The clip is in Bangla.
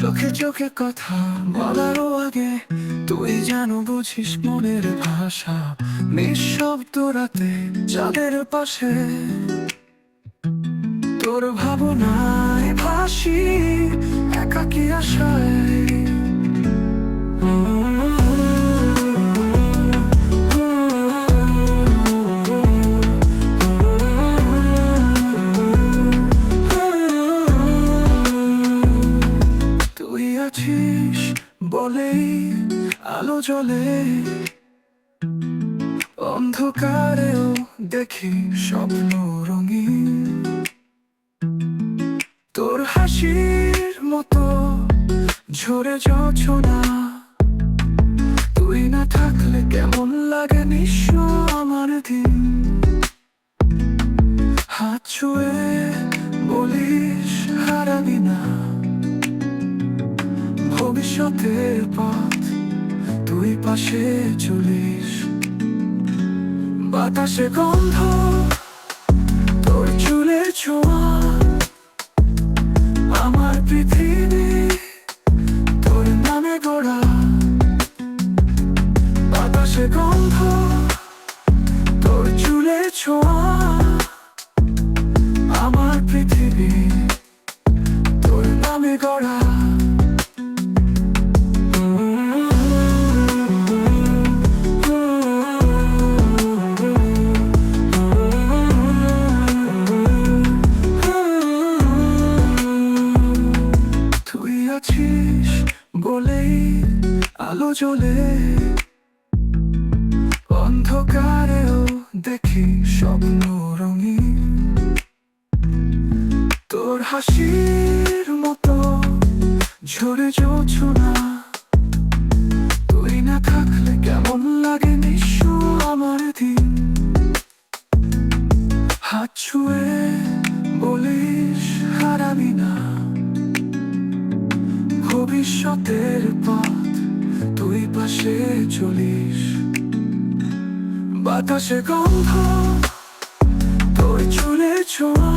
চোখে চোখে কথা বলারও আগে তুই যেন বুঝিস মনের ভাষা নিঃশব্দ রাতে যাদের পাশে। তোর ভাবনায় ভাসি একাকি আশায়। আছিস বলেই আলো জ্বলে। অন্ধকারেও দেখি স্বপ্ন রঙিন। তোর হাসির মতো ঝরে যাচ্ছ না। তুই না থাকলে কেমন লাগে নিঃস্ব ভবিষ্যতের পথ তুই পাশে চলিস। বাতাসে গন্ধ তোর চুলের ছোঁয়া বলেই আলো জ্বলে। অন্ধকারেও দেখি স্বপ্ন রঙিন। তোর হাসির মতো ঝরে যাচ্ছ না। তুই না থাকলে কেমন লাগে নিঃস্ব আমার দিন? হাত ছুঁয়ে বলিস হারাবি না। ভবিষ্যতের পথ তুই পাশে চলিস। বাতাসে গন্ধ তোর চুলে ছোঁয়া